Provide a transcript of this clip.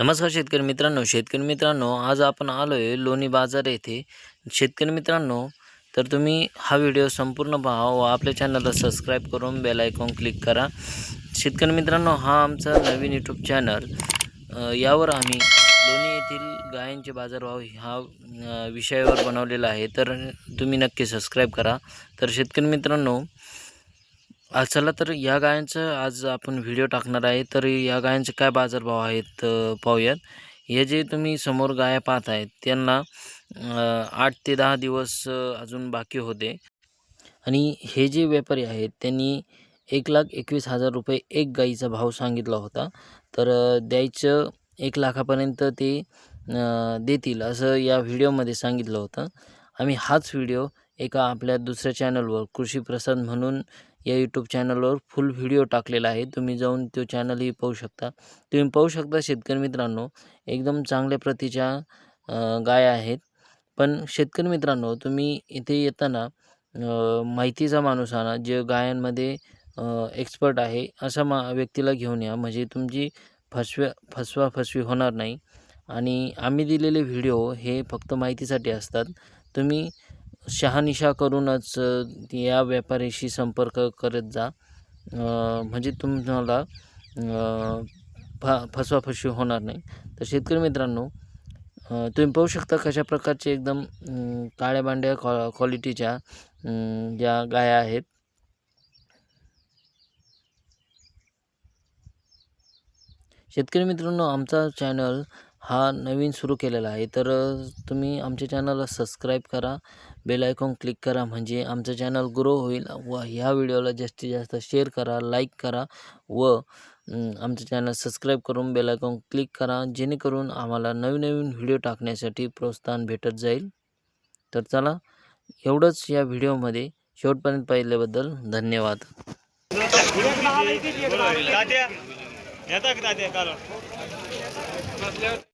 नमस्कार शेतकरी मित्रांनो शेतकरी मित्रांनो आज आपण आलो आहे लोणी बाजार येथे. शेतकरी मित्रांनो तर तुम्ही हा व्हिडिओ संपूर्ण पहा व आपल्या चॅनलला सबस्क्राईब करून बेल आयकॉन क्लिक करा. शेतकरी मित्रांनो हा आमचा नवीन यूट्यूब चॅनल. यावर आम्ही लोणी येथील गायांचे बाजारभाव हा विषयावर बनवलेला आहे. तर तुम्ही नक्की सबस्क्राईब करा. तर शेतकरी मित्रांनो चला तर या गायांचं आज आपण व्हिडिओ टाकणार आहे. तर या गायांचे काय बाजारभाव आहेत पाहूयात. हे जे तुम्ही समोर गाया पाहत आहेत त्यांना आठ ते दहा दिवस अजून बाकी होते. आणि हे जे व्यापारी आहेत त्यांनी एक लाख एकवीस हजार रुपये एक गाईचा भाव सांगितला होता. तर द्यायचं एक लाखापर्यंत ते देतील असं या व्हिडिओमध्ये सांगितलं होतं. आम्ही हाच व्हिडिओ एका आपल्या दुसऱ्या चॅनलवर कृषी प्रसाद म्हणून या यूट्यूब चॅनलवर फुल व्हिडिओ टाकलेला आहे. तुम्ही जाऊन तो चॅनलही पाहू शकता. तुम्ही पाहू शकता शेतकरी मित्रांनो एकदम चांगल्या प्रतीच्या गाय आहेत. पण शेतकरी मित्रांनो तुम्ही इथे येताना माहितीचा माणूस आणा जे गायांमध्ये एक्सपर्ट आहे असा मा व्यक्तीला घेऊन या. म्हणजे तुमची फसव्या फसवा फसवी होणार नाही. आणि आम्ही दिलेले व्हिडिओ हे फक्त माहितीसाठी असतात. तुम्ही शहानिशा करूनच या व्यापाऱ्याशी संपर्क करत जा. म्हणजे तुम्हाला फ फसवाफसवी होणार नाही. तर शेतकरी मित्रांनो तुम्ही पाहू शकता कशा प्रकारचे एकदम काळ्या बांड्या क्वा क्वालिटीच्या ज्या गाया आहेत. शेतकरी मित्रांनो आमचा चॅनल हा नवीन सुरू केलेला आहे. तर तुम्ही आमच्या चॅनलला सबस्क्राईब करा बेल आयकॉन क्लिक करा म्हणजे आमचं चॅनल ग्रो होईल व ह्या व्हिडिओला जास्तीत जास्त शेअर करा लाईक करा व आमचं चॅनल सबस्क्राईब करून बेल आयकॉन क्लिक करा जेणेकरून आम्हाला नवीन नवीन व्हिडिओ टाकण्यासाठी प्रोत्साहन भेटत जाईल. तर चला एवढंच या व्हिडिओमध्ये. शेवटपर्यंत पाहिल्याबद्दल धन्यवाद. तात्या येता का तात्या काल